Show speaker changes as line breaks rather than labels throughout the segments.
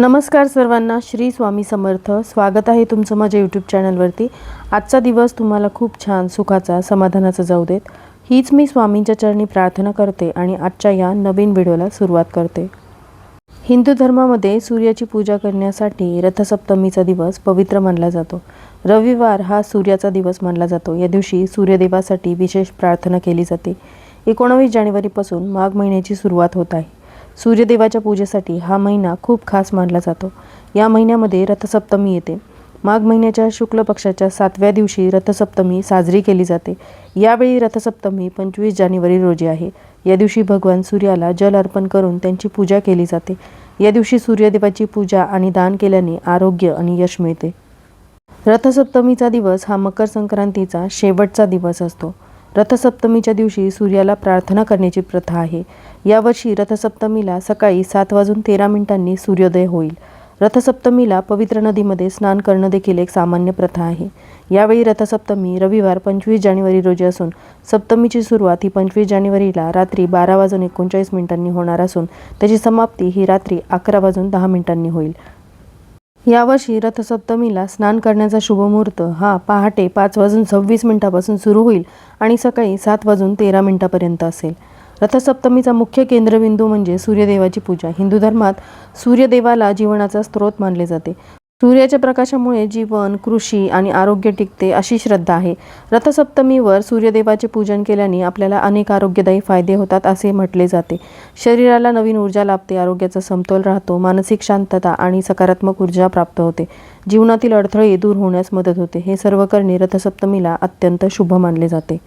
नमस्कार सर्वांना श्री स्वामी समर्थ. स्वागत आहे तुमचं माझ्या यूट्यूब चॅनलवरती आजचा दिवस तुम्हाला खूप छान सुखाचा समाधानाचा जाऊ देत. हीच मी स्वामींच्या चरणी प्रार्थना करते आणि आजच्या या नवीन व्हिडिओला सुरुवात करते. हिंदू धर्मामध्ये सूर्याची पूजा करण्यासाठी रथसप्तमीचा दिवस पवित्र मानला जातो. रविवार हा सूर्याचा दिवस मानला जातो. या दिवशी सूर्यदेवासाठी विशेष प्रार्थना केली जाते. एकोणावीस जानेवारीपासून माघ महिन्याची सुरुवात होत आहे. सूर्यदेवाच्या पूजेसाठी हा महिना खूप खास मानला जातो. या महिन्यामध्ये रथसप्तमी येते. माघ महिन्याच्या शुक्ल पक्षाच्या सातव्या दिवशी रथसप्तमी साजरी केली जाते. यावेळी रथसप्तमी पंचवीस जानेवारी रोजी आहे. या दिवशी भगवान सूर्याला जल अर्पण करून त्यांची पूजा केली जाते. या दिवशी सूर्यदेवाची पूजा आणि दान केल्याने आरोग्य आणि यश मिळते. रथसप्तमीचा दिवस हा मकर संक्रांतीचा शेवटचा दिवस असतो. रथसप्तमीच्या दिवशी सूर्याला प्रार्थना करण्याची प्रथा आहे. यावर्षी रथसप्तमीला सकाळी सात वाजून तेरा मिनिटांनी सूर्योदय होईल. रथसप्तमीला पवित्र नदीमध्ये स्नान करणं देखील एक सामान्य प्रथा आहे. यावेळी रथसप्तमी रविवार पंचवीस जानेवारी रोजी असून सप्तमीची सुरुवात ही पंचवीस जानेवारीला रात्री बारा वाजून एकोणचाळीस मिनिटांनी होणार असून त्याची समाप्ती ही रात्री अकरा वाजून दहा मिनिटांनी होईल. यावर्षी रथसप्तमीला स्नान करण्याचा शुभमुहूर्त हा पहाटे पाच वाजून सव्वीस मिनिटापासून सुरू होईल आणि सकाळी सात वाजून तेरा मिनिटापर्यंत असेल. रथसप्तमीचा मुख्य केंद्रबिंदू म्हणजे सूर्यदेवाची पूजा. हिंदू धर्मात सूर्यदेवाला जीवनाचा स्रोत मानले जाते. सूर्याच्या प्रकाशामुळे जीवन कृषी आणि आरोग्य टिकते अशी श्रद्धा आहे. रथसप्तमीवर सूर्यदेवाचे पूजन केल्याने आपल्याला अनेक आरोग्यदायी फायदे होतात असे म्हटले जाते. शरीराला नवीन ऊर्जा लाभते आरोग्याचा समतोल राहतो मानसिक शांतता आणि सकारात्मक ऊर्जा प्राप्त होते. जीवनातील अडथळे दूर होण्यास मदत होते. हे सर्व करणे रथसप्तमीला अत्यंत शुभ मानले जाते.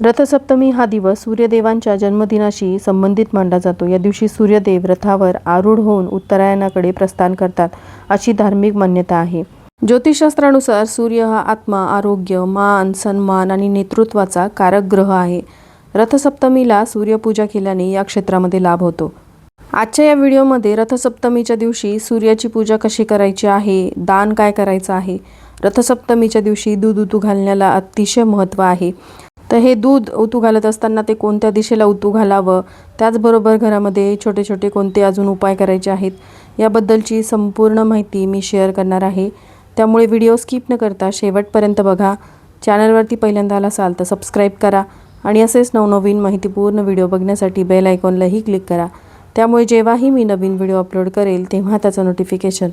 रथसप्तमी हा दिवस सूर्यदेवांच्या जन्मदिनाशी संबंधित मानला जातो. या दिवशी सूर्यदेव रथावर आरूढ होऊन उत्तरायणाकडे प्रस्थान करतात अशी धार्मिक मान्यता आहे. ज्योतिषशास्त्रानुसार सूर्य हा आत्मा आरोग्य मान सन्मान आणि नेतृत्वाचा कारक ग्रह आहे. रथसप्तमीला सूर्यपूजा केल्याने या क्षेत्रामध्ये लाभ होतो. आजच्या या व्हिडिओमध्ये रथसप्तमीच्या दिवशी सूर्याची पूजा कशी करायची आहे दान काय करायचं आहे रथसप्तमीच्या दिवशी दूध उतू घालण्याला अतिशय महत्त्व आहे. तर हे दूध उतू घालत असताना ते कोणत्या दिशेला उतू घालावं? त्याचबरोबर घरामध्ये छोटे छोटे कोणते अजून उपाय करायचे आहेत? याबद्दलची संपूर्ण माहिती मी शेअर करणार आहे. त्यामुळे व्हिडिओ स्किप न करता शेवटपर्यंत बघा. चॅनलवरती पहिल्यांदा आला असाल तर सबस्क्राईब करा आणि असेच नवनवीन माहितीपूर्ण व्हिडिओ बघण्यासाठी बेल आयकॉनलाही क्लिक करा. त्यामुळे जेव्हाही मी नवीन व्हिडिओ अपलोड करेल तेव्हा त्याचं नोटिफिकेशन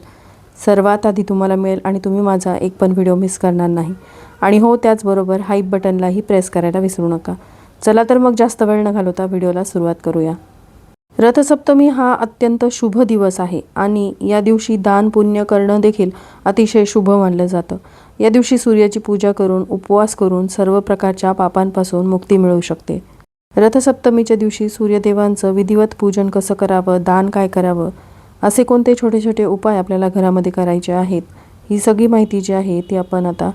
सर्वात आधी तुम्हाला मिळेल आणि तुम्ही माझा एक पण व्हिडिओ मिस करणार नाही. आणि हो त्याचबरोबर हाईप बटनलाही प्रेस करायला विसरू नका. चला तर मग जास्त वेळ न घालवता व्हिडिओला सुरुवात करूया. रथसप्तमी हा अत्यंत शुभ दिवस आहे आणि या दिवशी दान पुण्य करणं देखील अतिशय शुभ मानलं जातं. या दिवशी सूर्याची पूजा करून उपवास करून सर्व प्रकारच्या पापांपासून मुक्ती मिळू शकते. रथसप्तमीच्या दिवशी सूर्यदेवांचं विधिवत पूजन कसं करावं दान काय करावं असे कोणते छोटे छोटे उपाय आपल्याला घरामध्ये करायचे आहेत ही सगळी माहिती जी आहे ती आपण आता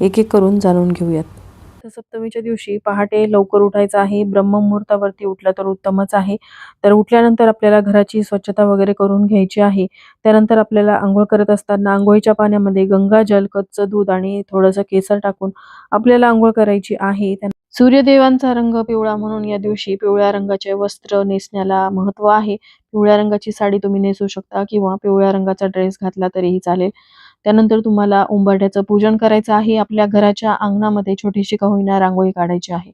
एक एक करून जाणून घेऊयात. सप्तमीच्या दिवशी पहाटे लवकर उठायचं आहे. ब्रह्ममुहूर्तावरती उठलं तर उत्तमच आहे. तर उठल्यानंतर आपल्याला घराची स्वच्छता वगैरे करून घ्यायची आहे. त्यानंतर आपल्याला आंघोळ करत असताना आंघोळीच्या पाण्यामध्ये गंगाजल कच्चं दूध आणि थोडंसं केसर टाकून आपल्याला आंघोळ करायची आहे. सूर्यदेवांचा रंग पिवळा म्हणून या दिवशी पिवळ्या रंगाचे वस्त्र नेसण्याला महत्त्व आहे. पिवळ्या रंगाची साडी तुम्ही नेसू शकता किंवा पिवळ्या रंगाचा ड्रेस घातला तरीही चालेल. त्यानंतर तुम्हाला उंबरठ्याचं पूजन करायचं आहे. आपल्या घराच्या अंगणामध्ये छोटीशी का होईना रांगोळी काढायची आहे.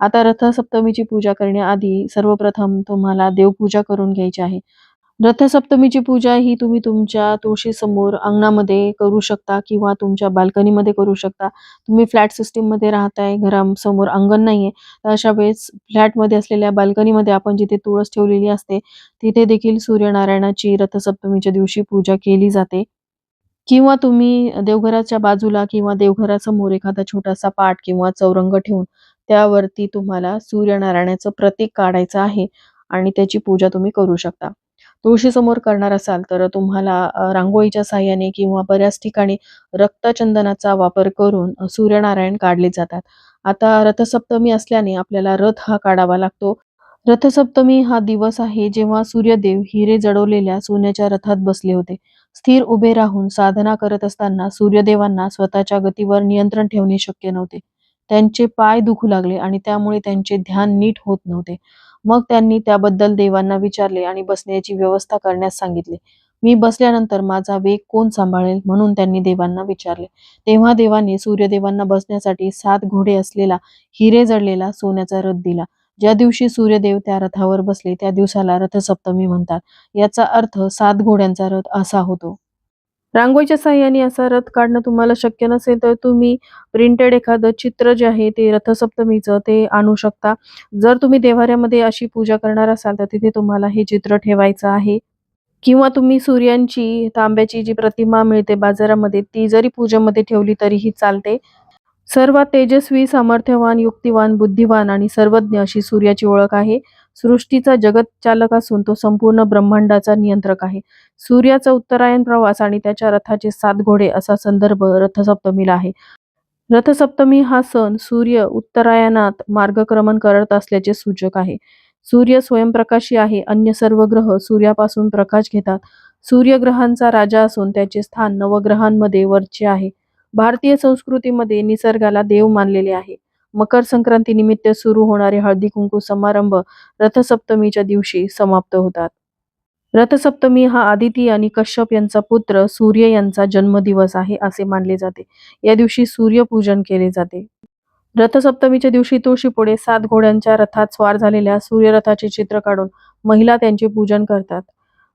आता रथसप्तमीची पूजा करण्याआधी सर्वप्रथम तुम्हाला देवपूजा करून घ्यायची आहे. रथसप्तमीची पूजा ही तुम्ही तुमच्या तुळशीसमोर अंगणामध्ये करू शकता किंवा तुमच्या बाल्कनीमध्ये करू शकता. तुम्ही फ्लॅट सिस्टीममध्ये राहताय घरासमोर अंगण नाहीये. तर अशा वेळेस फ्लॅटमध्ये असलेल्या बाल्कनीमध्ये आपण जिथे तुळस ठेवलेली असते तिथे देखील सूर्यनारायणाची रथसप्तमीच्या दिवशी पूजा केली जाते. किंवा तुम्ही देवघराच्या बाजूला किंवा देवघरासमोर एखादा छोटासा पाट किंवा चौरंग ठेवून त्यावरती तुम्हाला सूर्यनारायणाचं प्रतीक काढायचं आहे आणि त्याची पूजा तुम्ही करू शकता. तुळशीसमोर करणार असाल तर तुम्हाला रांगोळीच्या साह्याने किंवा बऱ्याच ठिकाणी रक्तचंदनाचा वापर करून सूर्यनारायण काढले जातात. आता रथसप्तमी असल्याने आपल्याला रथ हा काढावा लागतो. रथसप्तमी हा दिवस आहे जेव्हा सूर्यदेव हिरे जडवलेल्या सोन्याच्या रथात बसले होते. स्थिर उभे राहून साधना करत असताना सूर्यदेवांना स्वतःच्या गतीवर नियंत्रण ठेवणे शक्य नव्हते. त्यांचे पाय दुखू लागले आणि त्यामुळे त्यांचे ध्यान नीट होत नव्हते. मग त्यांनी त्याबद्दल देवांना विचारले आणि बसण्याची व्यवस्था करण्यास सांगितले. मी बसल्यानंतर माझा वेग कोण सांभाळेल म्हणून त्यांनी देवांना विचारले. तेव्हा देवाने सूर्यदेवांना बसण्यासाठी सात घोडे असलेला हिरे जडलेला सोन्याचा रथ दिला. ज्या दिवशी सूर्यदेव त्या रथावर बसले त्या दिवसाला रथसप्तमी म्हणतात. याचा अर्थ सात घोड्यांचा रथ असा होतो. रांगोळीच्या साह्याने असा रथ काढणं तुम्हाला शक्य नसेल तर तुम्ही प्रिंटेड एखादं चित्र जे आहे ते रथसप्तमीचं ते आणू शकता. जर तुम्ही देवाऱ्यामध्ये अशी पूजा करणार असाल तर तिथे तुम्हाला हे चित्र ठेवायचं आहे. किंवा तुम्ही सूर्यांची तांब्याची जी प्रतिमा मिळते बाजारामध्ये ती जरी पूजेमध्ये ठेवली तरीही चालते. सर्वात तेजस्वी सामर्थ्यवान युक्तिवान बुद्धिवान आणि सर्वज्ञ अशी सूर्याची ओळख आहे. सृष्टीचा जगत चालक असून तो संपूर्ण ब्रह्मांडाचा नियंत्रक आहे. सूर्याचा उत्तरायण प्रवास आणि त्याच्या रथाचे सात घोडे असा संदर्भ रथसप्तमीला आहे. रथसप्तमी हा सण सूर्य उत्तरायणात मार्गक्रमण करत असल्याचे सूचक आहे. सूर्य स्वयंप्रकाशी आहे अन्य सर्व ग्रह सूर्यापासून प्रकाश घेतात. सूर्यग्रहांचा राजा असून त्याचे स्थान नवग्रहांमध्ये वरचे आहे. भारतीय संस्कृतीमध्ये निसर्गाला देव मानलेले आहे. मकर संक्रांती निमित्त सुरू होणारे हळदी कुंकू समारंभ रथसप्तमीच्या दिवशी समाप्त होतात. रथसप्तमी हा आदिती आणि कश्यप यांचा पुत्र सूर्य यांचा जन्मदिवस आहे असे मानले जाते. या दिवशी सूर्यपूजन केले जाते. रथसप्तमीच्या दिवशी तुळशीपुढे सात घोड्यांच्या रथात स्वार झालेल्या सूर्यरथाचे चित्र काढून महिला त्यांचे पूजन करतात.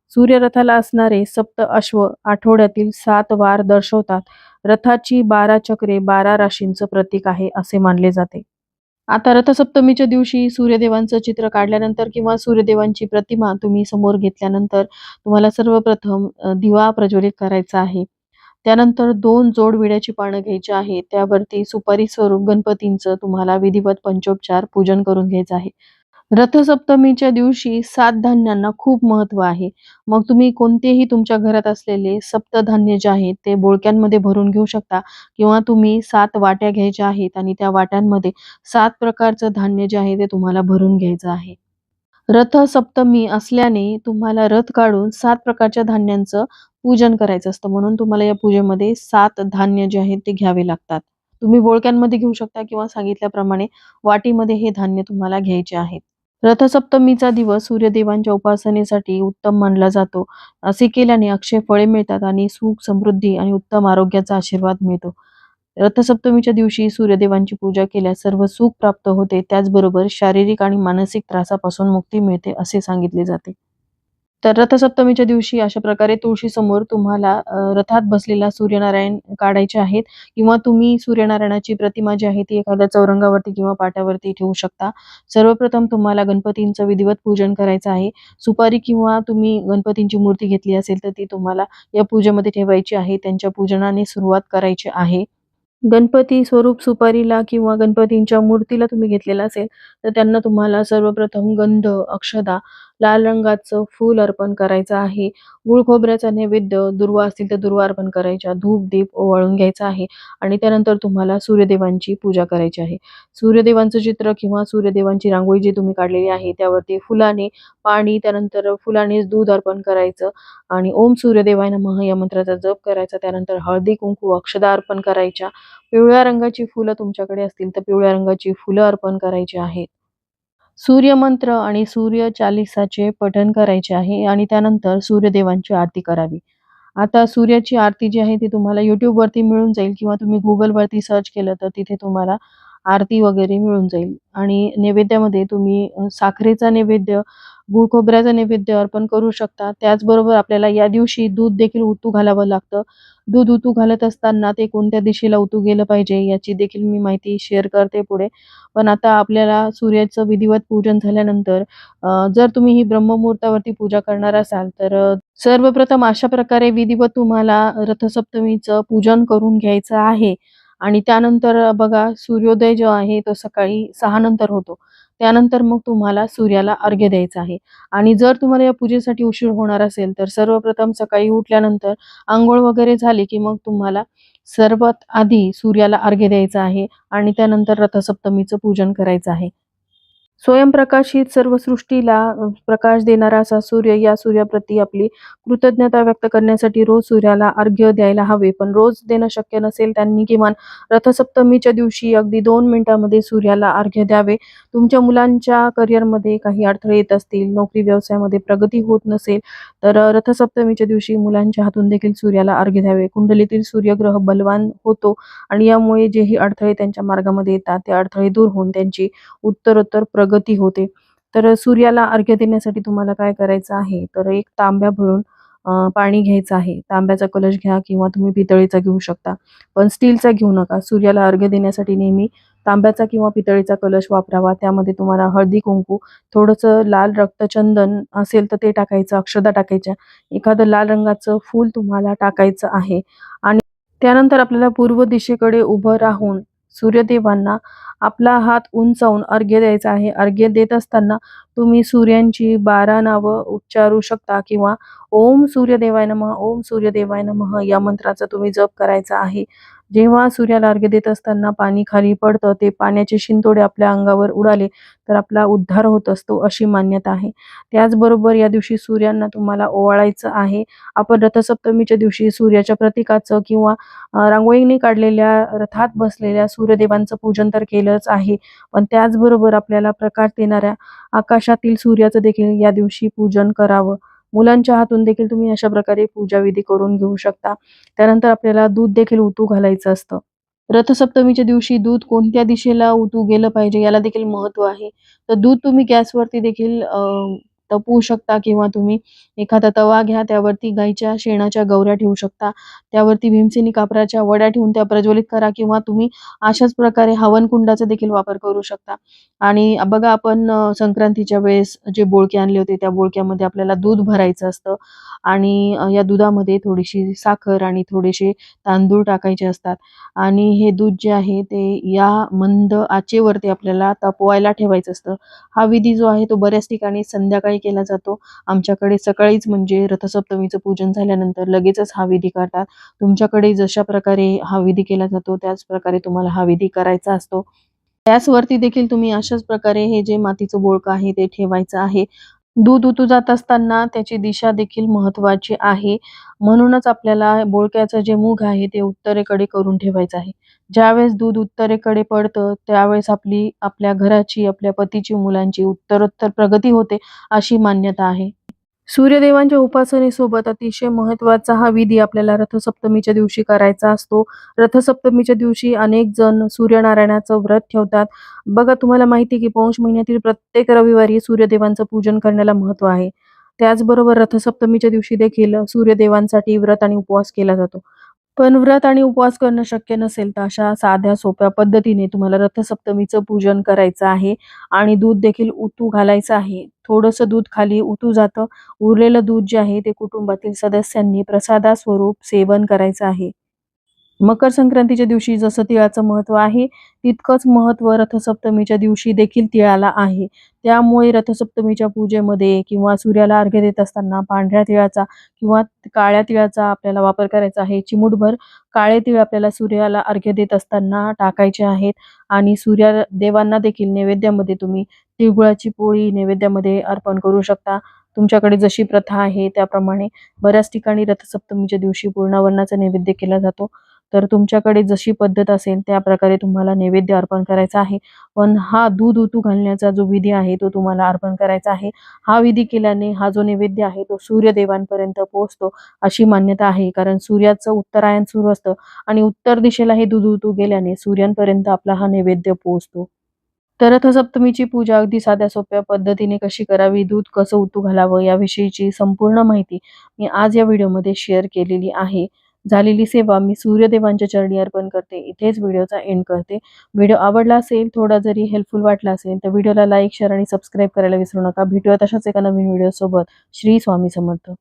सूर्यरथाला असणारे सप्त अश्व आठवड्यातील सात वार दर्शवतात. रथाची बारा चक्रे बारा राशींचं प्रतीक आहे असे मानले जाते. आता रथसप्तमीच्या दिवशी सूर्यदेवांचं चित्र काढल्यानंतर किंवा सूर्यदेवांची प्रतिमा तुम्ही समोर घेतल्यानंतर तुम्हाला सर्वप्रथम दिवा प्रज्वलित करायचा आहे. त्यानंतर दोन जोड विड्याची पानं घ्यायची आहे त्यावरती सुपारी स्वरूप गणपतींचं तुम्हाला विधिवत पंचोपचार पूजन करून घ्यायचं आहे. रथसप्तमीच्या दिवशी सात धान्यांना खूप महत्त्व आहे. मग तुम्ही कोणतेही तुमच्या घरात असलेले सप्तधान्य जे आहेत ते बोळक्यांमध्ये भरून घेऊ शकता किंवा तुम्ही सात वाट्या घ्यायच्या आहेत आणि त्या वाट्यांमध्ये सात प्रकारचं धान्य जे आहे ते तुम्हाला भरून घ्यायचं आहे. रथ सप्तमी असल्याने तुम्हाला रथ काढून सात प्रकारच्या धान्यांचं पूजन करायचं असतं. म्हणून तुम्हाला या पूजेमध्ये सात धान्य जे आहेत ते घ्यावे लागतात. तुम्ही बोळक्यांमध्ये घेऊ शकता किंवा सांगितल्याप्रमाणे वाटीमध्ये हे धान्य तुम्हाला घ्यायचे आहेत. रथसप्तमीचा दिवस सूर्यदेवांच्या उपासनेसाठी उत्तम मानला जातो. असे केल्याने अक्षय फळे मिळतात आणि सुख समृद्धी आणि उत्तम आरोग्याचा आशीर्वाद मिळतो. रथसप्तमीच्या दिवशी सूर्यदेवांची पूजा केल्यास सर्व सुख प्राप्त होते. त्याचबरोबर शारीरिक आणि मानसिक त्रासापासून मुक्ती मिळते असे सांगितले जाते. तर रथसप्तमीच्या दिवशी अशा प्रकारे तुळशी समोर तुम्हाला रथात बसलेला सूर्यनारायण काढायचे आहेत किंवा तुम्ही सूर्यनारायणाची प्रतिमा जी आहे ती एखाद्या चौरंगावरती किंवा पाट्यावरती ठेवू शकता. सर्वप्रथम तुम्हाला गणपतींचं विधिवत पूजन करायचं आहे. सुपारी किंवा तुम्ही गणपतींची मूर्ती घेतली असेल तर ती तुम्हाला या पूजेमध्ये ठेवायची आहे. त्यांच्या पूजनाने सुरुवात करायची आहे. गणपती स्वरूप सुपारीला किंवा गणपतींच्या मूर्तीला तुम्ही घेतलेला असेल तर त्यांना तुम्हाला सर्वप्रथम गंध अक्षदा लाल रंगाचं फूल अर्पण करायचं आहे. गुळ खोबऱ्याचा नैवेद्य दुर्वा असतील तर दुर्वा अर्पण करायच्या धूप दीप ओवाळून घ्यायचा आहे आणि त्यानंतर तुम्हाला सूर्यदेवांची पूजा करायची आहे. सूर्यदेवांचं चित्र किंवा सूर्यदेवांची रांगोळी जी तुम्ही काढलेली आहे त्यावरती फुलाने पाणी त्यानंतर फुलानेच दूध अर्पण करायचं आणि ओम सूर्यदेवाय नमः या मंत्राचा जप करायचा. त्यानंतर हळदी कुंकू अक्षदा अर्पण करायच्या. पिवळ्या रंगाची फुलं तुमच्याकडे असतील तर पिवळ्या रंगाची फुलं अर्पण करायची आहेत. सूर्यमंत्र आणि सूर्य चालिसाचे पठण करायचे आहे आणि त्यानंतर सूर्यदेवांची आरती करावी. आता सूर्याची आरती जी आहे ती तुम्हाला युट्यूबवरती वरती मिळून जाईल किंवा तुम्ही गुगलवरती वरती सर्च केलं तर तिथे तुम्हाला आरती वगैरे मिळून जाईल. आणि नैवेद्यामध्ये तुम्ही साखरेचा नैवेद्य गुळ खोबऱ्याचा नैवेद्य अर्पण करू शकता. त्याचबरोबर आपल्याला या दिवशी दूध देखील उतू घालावं लागतं. दूध उतू घालत असताना ते कोणत्या दिशेला उतू गेलं पाहिजे याची देखील मी माहिती शेअर करते पुढे. पण आता आपल्याला सूर्याचं विधिवत पूजन झाल्यानंतर जर तुम्ही ही ब्रह्ममुहूर्तावरती पूजा करणार असाल तर सर्वप्रथम अशा प्रकारे विधिवत तुम्हाला रथसप्तमीचं पूजन करून घ्यायचं आहे. आणि त्यानंतर बघा सूर्योदय जो आहे तो सकाळी सहा नंतर होतो. त्यानंतर मग तुम्हाला सूर्याला अर्घ्य द्यायचा आहे. आणि जर तुम्हाला या पूजेसाठी उशीर होणार असेल तर सर्वप्रथम सकाळी उठल्यानंतर आंघोळ वगैरे झाली की मग तुम्हाला सर्वात आधी सूर्याला अर्घ्य द्यायचा आहे आणि त्यानंतर रथसप्तमीचं पूजन करायचं आहे. स्वयंप्रकाशित सर्व सृष्टीला प्रकाश देणारा असा सूर्य या सूर्याप्रती आपली कृतज्ञता व्यक्त करण्यासाठी रोज सूर्याला अर्घ्य द्यायला हवे. पण रोज देणं शक्य नसेल त्यांनी किमान रथसप्तमीच्या दिवशी अगदी दोन मिनिटांमध्ये सूर्याला अर्घ्य द्यावे. तुमच्या मुलांच्या करिअरमध्ये काही अडथळे येत असतील नोकरी व्यवसायामध्ये प्रगती होत नसेल तर रथसप्तमीच्या दिवशी मुलांच्या हातून देखील सूर्याला अर्घ्य द्यावे. कुंडलीतील सूर्यग्रह बलवान होतो आणि यामुळे जेही अडथळे त्यांच्या मार्गामध्ये येतात ते अडथळे दूर होऊन त्यांची उत्तरोत्तर प्रगती होते. तर सूर्याला अर्घ्य देण्यासाठी तुम्हाला काय करायचं आहे? तर एक तांब्या भरून पाणी घ्यायचं आहे. तांब्याचा कलश घ्या किंवा तुम्ही पितळीचा घेऊ शकता. पण स्टीलचा घेऊ नका. सूर्याला अर्घ्य देण्यासाठी नेहमी तांब्याचा किंवा पितळीचा कलश वापरावा. त्यामध्ये तुम्हाला हळदी कुंकू थोडंसं लाल रक्तचंदन असेल तर ते टाकायचं अक्षदा टाकायच्या. एखादं लाल रंगाचं फूल तुम्हाला टाकायचं आहे. आणि त्यानंतर आपल्याला पूर्व दिशेकडे उभं राहून सूर्यदेवांना आपला हात उंचावून अर्घ्य द्यायचा आहे. अर्घ्य देत असताना तुम्ही सूर्यांची बारा नावं उच्चारू शकता किंवा ओम सूर्यदेवाय नमः ओम सूर्यदेवाय नमः या मंत्राचा तुम्ही जप करायचा आहे. जेव्हा सूर्याला अर्घ्य देत असताना पाणी खाली पडतं ते पाण्याचे शिंतोडे आपल्या अंगावर उडाले तर आपला उद्धार होत असतो अशी मान्यता आहे. त्याचबरोबर या दिवशी सूर्यांना तुम्हाला ओवाळायचं आहे. आपण रथसप्तमीच्या दिवशी सूर्याच्या प्रतीकाचं किंवा रांगोळीने काढलेल्या रथात बसलेल्या सूर्यदेवांचं पूजन तर केलं केलंच आहे. पण त्याचबरोबर आपल्याला प्रकाश देणाऱ्या आकाशातील सूर्याचं देखील या दिवशी पूजन करावं. मुलांच्या हातून देखील तुम्ही अशा प्रकारे पूजाविधी करून घेऊ शकता. त्यानंतर आपल्याला दूध देखील उतू घालायचं असतं. रथसप्तमीच्या दिवशी दूध कोणत्या दिशेला उतू गेलं पाहिजे याला देखील महत्त्व आहे. तर दूध तुम्ही गॅसवरती देखील अ, तपवू शकता किंवा तुम्ही एखादा तवा घ्या त्यावरती गाईच्या शेणाच्या गौऱ्या ठेवू शकता. त्यावरती भीमसेनी कापराच्या वड्या ठेवून त्या प्रज्वलित करा किंवा तुम्ही अशाच प्रकारे हवनकुंडाचा देखील वापर करू शकता. आणि बघा आपण संक्रांतीच्या वेळेस जे बोळके आणले होते त्या बोळक्यामध्ये आपल्याला दूध भरायचं असतं. आणि या दुधामध्ये थोडीशी साखर आणि थोडेसे तांदूळ टाकायचे असतात. आणि हे दूध जे आहे ते या मंद आचेवरती आपल्याला तपवायला ठेवायचं असतं. हा विधी जो आहे तो बऱ्याच ठिकाणी संध्याकाळी केला जातो. आमच्याकडे सकाळीच म्हणजे रथसप्तमीचं पूजन झाल्यानंतर लगेचच हा विधी करतात. तुमच्याकडे जशा प्रकारे हा विधी केला जातो त्याच प्रकारे तुम्हाला हा विधी करायचा असतो. त्याचवरती देखील तुम्ही अशाच प्रकारे हे जे मातीचं बोळकं आहे ते ठेवायचं आहे. दूध उतू जात असताना त्याची दिशा देखील महत्वाची आहे. म्हणूनच आपल्याला बोळक्याचं जे मूग आहे ते उत्तरेकडे करून ठेवायचं आहे. ज्यावेळेस दूध उत्तरेकडे पडतं त्यावेळेस आपली आपल्या घराची आपल्या पतीची मुलांची उत्तरोत्तर प्रगती होते अशी मान्यता आहे. सूर्यदेवांच्या उपासनेसोबत अतिशय महत्त्वाचा हा विधी आपल्याला रथसप्तमीच्या दिवशी करायचा असतो. रथसप्तमीच्या दिवशी अनेक जण सूर्यनारायणाचं व्रत ठेवतात. बघा तुम्हाला माहिती की पौष महिन्यातील प्रत्येक रविवारी सूर्यदेवांचं पूजन करण्याला महत्त्व आहे. त्याचबरोबर रथसप्तमीच्या दिवशी देखील सूर्यदेवांसाठी व्रत आणि उपवास केला जातो. पण व्रत आणि उपवास करणं शक्य नसेल तर अशा साध्या सोप्या पद्धतीने तुम्हाला रथसप्तमीचं पूजन करायचं आहे आणि दूध देखील उतू घालायचं आहे. थोडंसं दूध खाली उतू जातं. उरलेलं दूध जे आहे ते कुटुंबातील सदस्यांनी प्रसादास्वरूप सेवन करायचं आहे. मकर संक्रांतीच्या दिवशी जसं तिळाचं महत्त्व आहे तितकंच महत्त्व रथसप्तमीच्या दिवशी देखील तिळाला आहे. त्यामुळे रथसप्तमीच्या पूजेमध्ये किंवा सूर्याला अर्घ्य देत असताना पांढऱ्या तिळाचा किंवा काळ्या तिळाचा आपल्याला वापर करायचा आहे. चिमूटभर काळे तिळ आपल्याला सूर्याला अर्घ्य देत असताना टाकायचे आहेत आणि सूर्या देवांना देखील नैवेद्यामध्ये तुम्ही तिळगुळाची पोळी नैवेद्यामध्ये अर्पण करू शकता. तुमच्याकडे जशी प्रथा आहे त्याप्रमाणे बऱ्याच ठिकाणी रथसप्तमीच्या दिवशी पूर्णावरणाचा नैवेद्य केला जातो. तर तुमच्याकडे जशी पद्धत असेल त्या प्रकारे तुम्हाला नैवेद्य अर्पण करायचा आहे. पण हा दूध उतू घालण्याचा जो विधी आहे तो तुम्हाला अर्पण करायचा आहे. हा विधी केल्याने हा जो नैवेद्य आहे तो सूर्यदेवांपर्यंत पोहोचतो अशी मान्यता आहे. कारण सूर्याचं उत्तरायण सुरू असतं आणि उत्तर दिशेला हे दूध उतू गेल्याने सूर्यांपर्यंत आपला हा नैवेद्य पोहोचतो. तर रथसप्तमीची पूजा अगदी साध्या सोप्या पद्धतीने कशी करावी दूध कसं उतू घालावं याविषयीची संपूर्ण माहिती मी आज या व्हिडिओमध्ये शेअर केलेली आहे. झालेली सेवा मी सूर्यदेवांच्या चरणी अर्पण करते. इथेच व्हिडिओचा एंड करते. व्हिडिओ आवडला असेल थोडा जरी हेल्पफुल वाटला असेल तर व्हिडिओला लाईक शेअर आणि सबस्क्राईब करायला विसरू नका. भेटूया तशाच एका नवीन व्हिडिओसोबत. श्री स्वामी समर्थ.